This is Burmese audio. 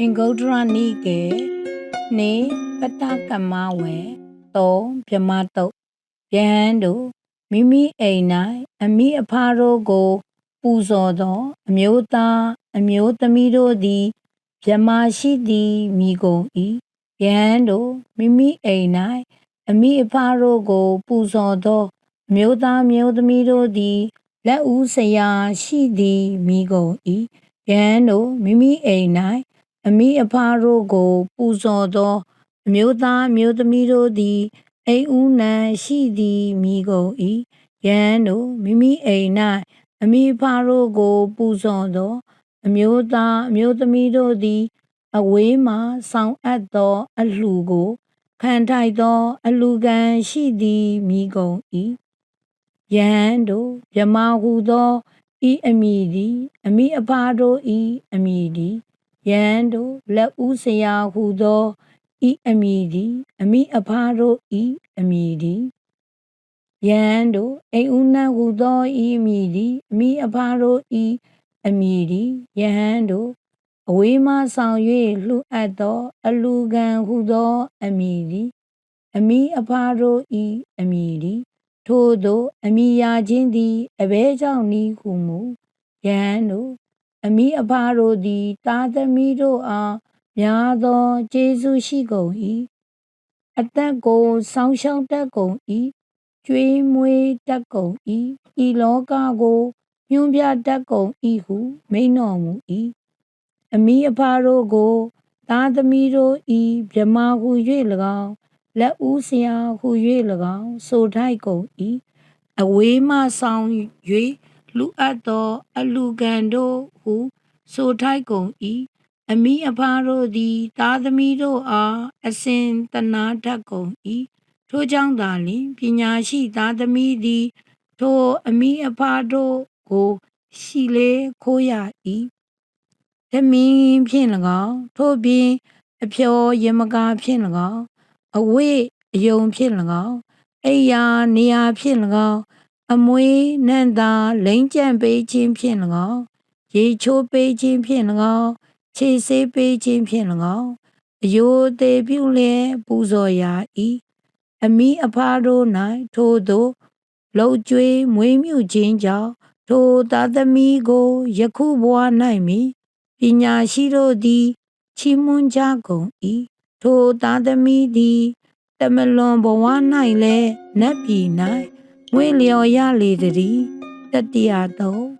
အင်္ဂုတ္တရနိကေနေပတ္တကမဝေသောဗြဟ္မတုတ်ယဟန်တို့မိမိအိမ်၌အမိအဖားတို့ကို ပူဇော်သော အမျိုးသားအမျိုးသမီးတို့သည်ဗြဟ္မရှိသည်မိကုန်၏ယဟန်တို့မိမိအိမ်၌အမိအဖားတို့ကို ပူဇော်သောအမျိုးသားမျိုးသမီးတို့သည်လက်ဦးဆရာရှိသည်မိကုန်၏ယဟန်တို့မိမိအိမ်၌ အမိအဖားတို့ကို ပူဇော်သော အမျိုးသားမျိုးသမီးတို့သည် အိမ်ဦးနံရှိသည်မိကုန်၏ယဟန်တို့မိမိအိမ်၌အမိအဖားတို့ကို ပူဇော်သော အမျိုးသားအမျိုးသမီးတို့သည် အဝေးမှဆောင်အပ်သော အလှူကို ခံထိုက်သော အလူကံရှိသည်မိကုန်၏ယဟန်တို့မြမဟုသောဤအမိသည် အမိအဖားတို့ဤအမိသည် ယဟန်တို့လက်ဦးဆရာဟုသောဤအမိသည်အမိအဖားတို့ဤအမိသည်ယဟန်တို့အိမ်ဦးနံဟုသောဤအမိသည်အမိအဖားတို့ဤအမိသည်ယဟန်တို့အဝေးမှဆောင်၍လှူအပ်သော အလူကံဟုသောအမိသည်အမိအဖားတို့ဤအမိသည်ထို့သောအမိယာခြင်းသည်အဘဲကြောင့်ဤဟုမူယဟန်တို့ အမိအဖားတို့သည်တာသမီတို့အားများသောကျေးဇူးရှိကုန်၏အသက်ကိုဆောင်းရှောင်းတတ်ကုန်၏ကျွေးမွေးတတ်ကုန်၏ဤလောကကိုညွှန်ပြတတ်ကုန်၏ဟုမိန်တော်မူ၏အမိအဖားတို့ကိုတာသမီတို့ဤမြမဟု၍၎င်းလက်ဦးဆရာဟု၍၎င်းဆိုထိုက်ကုန်၏အဝေးမှဆောင်၍ လူအပ်သော အလူကံတို့ဟုဆိုထိုက်ကုန်၏အမိအဖားတို့သည် သားသမီးတို့အားအစဉ်တနာတတ်ကုန်၏ထိုကြောင့်သာလျှင်ပညာရှိသားသမီးသည် ထိုအမိအဖားတို့ကိုရှိလေခိုးရ၏သမင်းဖြင့်၎င်းထို့ပြင်အဖျော်ယမကာဖြင့်၎င်းအဝိအယုံဖြင့်၎င်းအိယာနေရာဖြင့်၎င်း အမွေးနန္တာလိမ့်ကြံ့ပေးခြင်းဖြင့်၎င်းရေချိုးပေးခြင်းဖြင့်၎င်းခြေဆေးပေးခြင်းဖြင့်၎င်းအယိုသေးပြုလျက်ပူဇော်ရာ၏အမိအဖားတို့၌ထိုသို့လှုပ်ကြွေးမွေးမြူခြင်းကြောင့်ထိုသာသမီကိုယခုဘဝ၌မည်ပညာရှိတို့သည်ချီးမွမ်းကြကုန်၏ထိုသာသမီသည်တမလွန်ဘဝ၌လည်းနတ်ပြည်၌ ငွေလျော်ရလေသည်တတိယသော